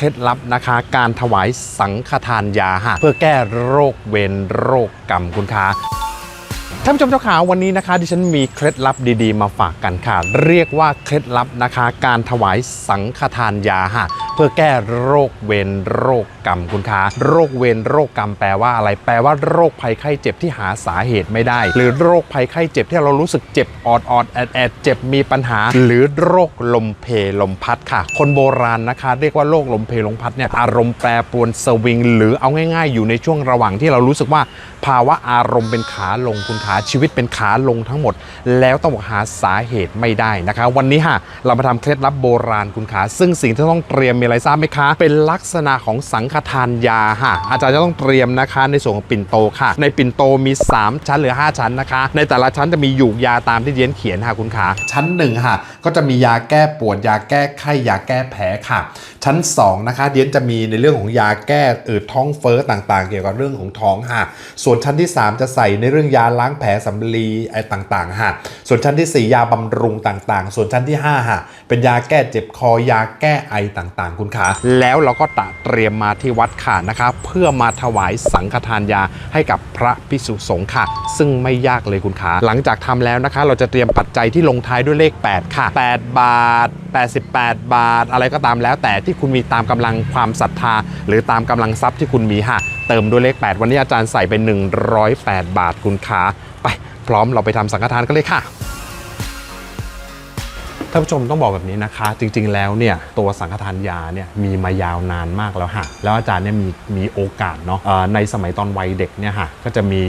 เคล็ดลับนะคะ การถวายสังฆทานยาฮะเพื่อแก้โรคเวรโรคกรรมคุณคะท่านผู้ชมเจ้าขาวันนี้นะคะดิฉันมีเคล็ดลับดีๆ มาฝากกันค่ะ เรียกว่าเคล็ดลับนะคะ การถวายสังฆทานยาฮะ พื่อแก้โรคเวรโรคกรรมคุณคะโรคเวรโรคกรรมแปลว่าอะไร แปลว่าโรคภัยไข้เจ็บที่หาสาเหตุไม่ได้ หรือโรคภัยไข้เจ็บที่เรารู้สึกเจ็บออดออดแอดแอดเจ็บมีปัญหา หรือโรคลมเพลลมพัดค่ะ คนโบราณนะคะ เรียกว่าโรคลมเพลลมพัดเนี่ยอารมณ์แปรปรวนสวิง หรือเอาง่าย ๆ อยู่ในช่วงระหว่างที่เรารู้สึกว่า ภาวะอารมณ์เป็นขาลงคุณขาชีวิตเป็นขาลงทั้งหมด แล้วต้องหาสาเหตุไม่ได้นะคะ วันนี้ฮะเรามาทำเคล็ดลับโบราณคุณขาซึ่งสิ่งที่ต้องเตรียมมีอะไรทราบไหมคะ เป็นลักษณะของสังฆทานยาค่ะ อาจารย์จะต้องเตรียมนะคะในส่วนของปิ่นโตค่ะ ในปิ่นโตมี 3 ชั้นหรือ 5 ชั้นนะคะ ในแต่ละชั้นจะมีหยูกยาตามที่เดียนเขียนค่ะคุณขาชั้นหนึ่งค่ะ ก็จะมียาแก้ปวดยาแก้ไข้ยาแก้แผลค่ะชั้น 2 นะคะเดียนจะมีในเรื่องของยาแก้อืดท้องเฟ้อต่างๆ เกี่ยวกับเรื่องของท้องค่ะ ส่วนชั้นที่ 3 จะใส่ในเรื่องยาล้างแผลสำลีไอ้ต่างๆค่ะส่วนชั้นทีสี่4 ยาบำรุงต่างๆ ส่วนชั้นที่5ค่ะเป็นยาแก้เจ็บคอยาแก้ไอต่างๆ คุณขาแล้วเราก็ตะเตรียมมาที่วัดค่ะนะคะ เพื่อมาถวายสังฆทานยาให้กับพระภิกษุสงฆ์ค่ะ ซึ่งไม่ยากเลยคุณขาหลังจากทำแล้วนะคะ เราจะเตรียมปัจจัยที่ลงท้ายด้วยเลข 8 ค่ะ 8 บาท 88 บาท อะไรก็ตามแล้วแต่ที่ที่คุณมีตามกำลังความศรัทธา หรือตามกำลังทรัพย์ที่คุณมีค่ะเติมด้วยเลข 8 วันนี้อาจารย์ใส่ไป 108 บาทคุณขาไปพร้อมเราไปทำสังฆทานกันเลยค่ะ ท่านผู้ชมต้องบอกแบบนี้นะคะ จริง ๆ แล้วเนี่ยตัวสังฆทานยาเนี่ยมีมายาวนานมากแล้วฮะแล้วอาจารย์เนี่ยมีมีโอกาสเนาะในสมัยตอนวัยเด็กเนี่ยฮะก็จะมี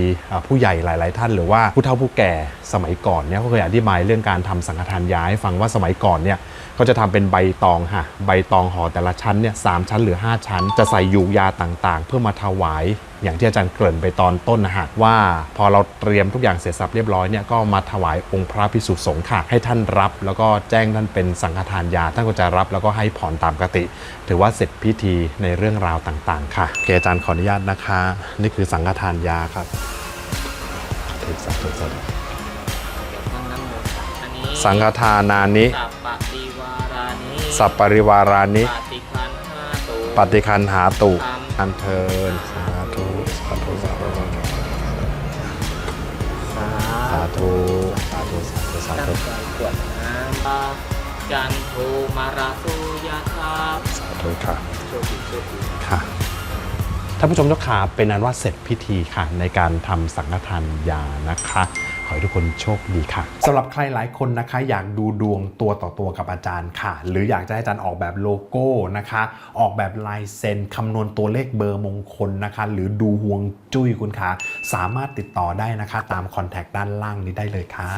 ผู้ใหญ่หลาย ๆ ท่าน หรือว่าผู้เฒ่าผู้แก่สมัยก่อนเนี่ยเขาเคยอธิบายเรื่องการทำสังฆทานยาให้ฟังว่าสมัยก่อนเนี่ยเขาจะทำเป็นใบตองฮะใบตองห่อแต่ละชั้นเนี่ยสามชั้นหรือ 5 ชั้น จะใส่ยูยาต่าง ๆ เพื่อมาถวาย อย่างที่อาจารย์เกริ่นไปตอนต้นนะฮะว่า พอเราเตรียมทุกอย่างเสร็จสับเรียบร้อยเนี่ยก็มาถวายองค์พระพิสุสงฆ์ค่ะ ให้ท่านรับ แล้วก็แจ้งท่านเป็นสังฆทานยาท่านก็จะรับแล้วก็ให้ผ่อนตามปกติ ถือว่าเสร็จพิธีในเรื่องราวต่างๆ ค่ะเกอาจารย์ขออนุญาตนะคะ นี่คือสังฆทานยาครับเทศสัพท์สัพท์ท่องน้ำมนต์อันนี้สังฆทานานิสัปปริวารานิสัปปริวารานิ ปฏิคันหาตูป ฏิคันหารรมอันเทินสาธุสาธุสาธุสาธุสาธุสาธุสาตั้งธุใจกรวดน้ำปาจันโทมาราสุยาธาสาธุค่ะโชคดีโชคดี ค่ะท่านผู้ชมเจ้าขาเป็นนั้นว่าเสร็จพิธีค่ะในการทำสังฆทานยานะคะ อให้ทุกคนโชคดีค่ะสำหรับใครหลายคนนะคะ อยากดูดวงตัวต่อตัวกับอาจารย์ค่ะ หรืออยากจะให้อาจารย์ออกแบบโลโก้นะคะ ออกแบบลายเซ็นคำนวณตัวเลขเบอร์มงคลนะคะ หรือดูห่วงจุ้ยคุณคะสามารถติดต่อได้นะคะ ตามคอนแทคด้านล่างนี้ได้เลยค่ะ